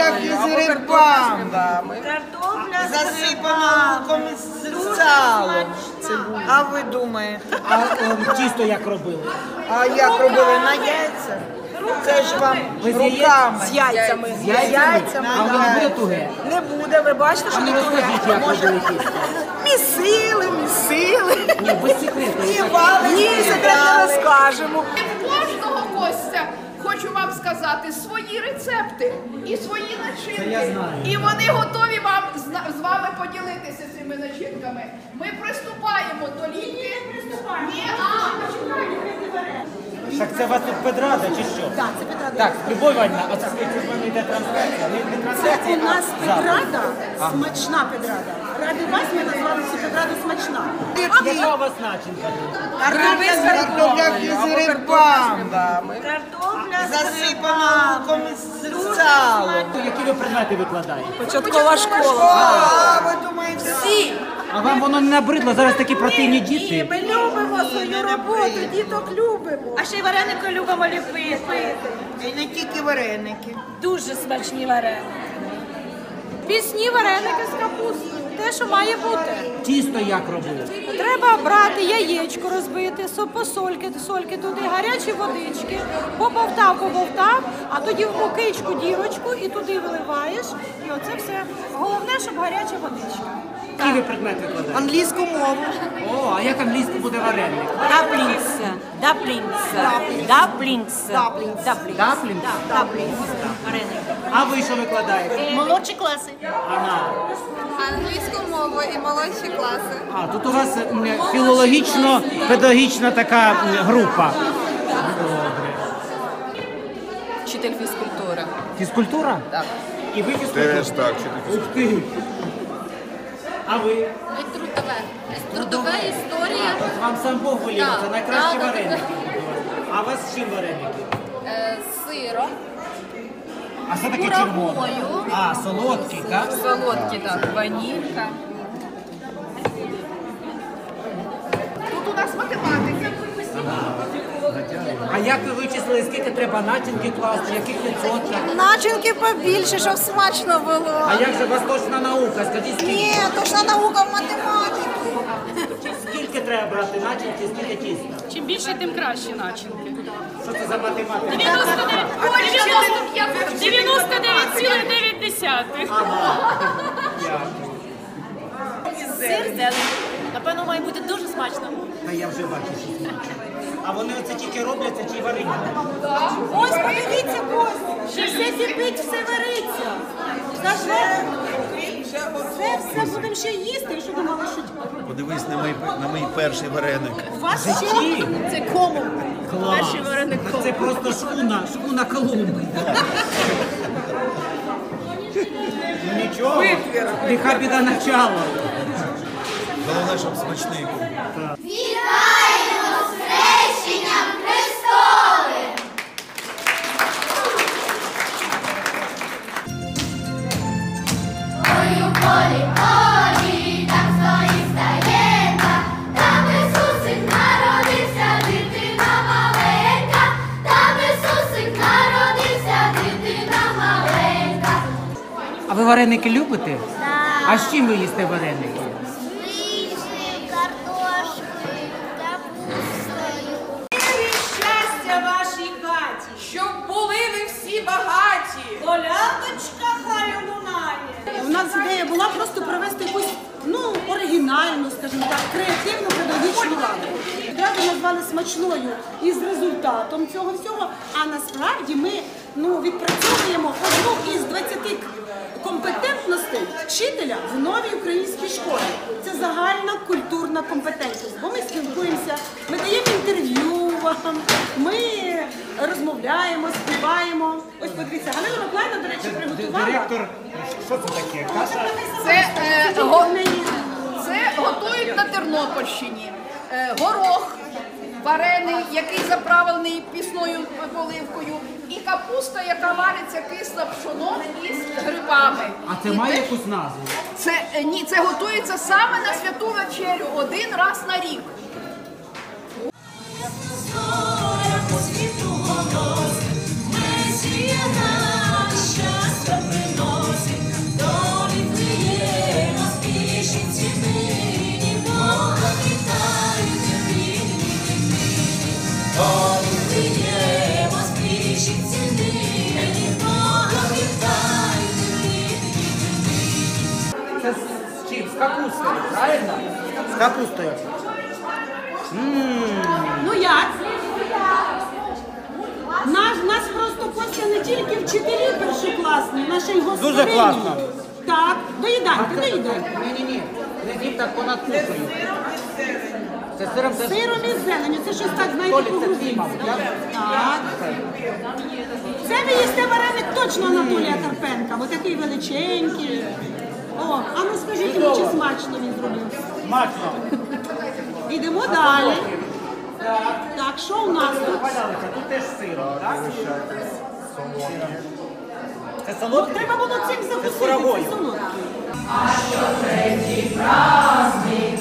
Картопля з грибами. Картопля з Засипана луком з салом. А ви думаєте? А о, тісто як робили? А як робили на яйцях? Це ж вам Ви з яєць? руками. з яйцями. З яйцями? А воно буде туге? Не буде, ви бачите, що А не ну розкажіть, як робили тісто. Місили, місили. Ні, без секрету. Ні, секрет не розкажемо. У кожного гостя хочу вам сказати свої рецепти і свої начинки. Це. І вони готові вам з- вами поділитися цими начинками. Ми приступаємо до лінії. Ні, а. Так це у вас тут педрада чи що? Так, це Петра Так, Любов Іванівна, оце скажіть, у мене йде трансляція. Не, не Це у нас а запис. педрада, смачна педрада. Ради вас ми назвали цю педраду смачна. Яка у вас начинка? Картопля з грибами. Картопля з салом. Які ви предмети викладаєте? Початкова школа. А ви думаєте? Всі. А вам воно не набридло? Зараз такі противні діти. Ні, ми любимо свою роботу, діток любимо. А ще й вареники любимо ліпити. І не тільки вареники. Дуже смачні вареники. Пісні вареники з капустою. Те, що має бути. Тісто як робили? Треба брати яєчко розбити, со- посольки, сольки туди, гарячі водички, побовтав, побовтав, а тоді в мукичку дірочку і туди виливаєш. І оце все. Головне, щоб гаряча водичка. Які ви предмети викладаєте? Англійську мову. О, а як англійською буде вареник? Dumplings. Dumplings. Dumplings. Dumplings. Dumplings. Даплінг? Dumplings. Вареники. А ви що викладаєте? Молодші класи. Ага. Англійську мову і молодші класи. А, тут у вас філологічно-педагогічна така група. Добре. Вчитель фізкультури. Фізкультура? Так. І ви фізкультура? Теж так, чи Ух ти. А ви? Трудове. Трудова історія От вам сам Бог волів, Так, це найкращі вареники. А у вас з чим вареники? е, з сиром, А що таке червоне? А, солодкий, так? солодкі, так, ванілька. Тут у нас математика. А як ви вичислили, скільки треба начинки класти, яких відсотках? Начинки побільше, щоб смачно було. А як же у вас точна наука? Скажіть, скільки, Ні, то ж наука в математиці. скільки треба брати начинки, скільки тіста? Чим більше, тим краще начинки. Що це за математика? 99,9. Сир зелений. Напевно, має бути дуже смачно. Та я вже бачу, що смачно. А вони оце тільки робляться чи варить. варені? Ось подивіться, ось. Ще все кипить, все вариться. Все, все, все будемо ще їсти. якщо що думали, що Подивись на мій, на мій перший вареник. у вас ще? Це кому? Клас. Це просто шкуна, шкуна Колумби. Нічого, нехай біда начало. Головне, щоб смачний був. А ви вареники любите? А з чим ви їсте вареники? Креативну педагогічну раду. Раду назвали смачною із результатом цього всього. А насправді ми ну відпрацьовуємо одну із 20 компетентностей вчителя в новій українській школі. Це загальна культурна компетентність, бо ми спілкуємося, ми даємо інтерв'ю вам, ми розмовляємо, співаємо. Ось подивіться, Галина Миколаївна, до речі, приготувала. Директор, що це таке? Каша? Це, е, го- це готують на Тернопільщині. Е, горох варений, який заправлений пісною поливкою, і капуста, яка вариться кисло пшоном із грибами. А це І має те- якусь назву? Це е, ні, це готується саме на святу вечерю один раз на рік. Капустою, правильно? З капустою. Ну як? Наш, нас просто Костя не тільки вчителі першокласні, наші й господині. Дуже класно. Так, доїдайте, доїдайте. Ні-ні-ні, не з'їв так понад кухнею. Це сиром це Сиром і зеленю, це щось так, знаєте, Толік, це по-грузинськи. мабуть, так? Так. Це ви їсте вареник точно Анатолія Карпенка, бо такий величенький. О, а ну скажіть йому, чи смачно він зробив? Смачно. Йдемо далі. Так, що у нас тут? Валялися, тут теж сиро, так? Це Ну, треба було цим закусити. курагою. це третій Праздник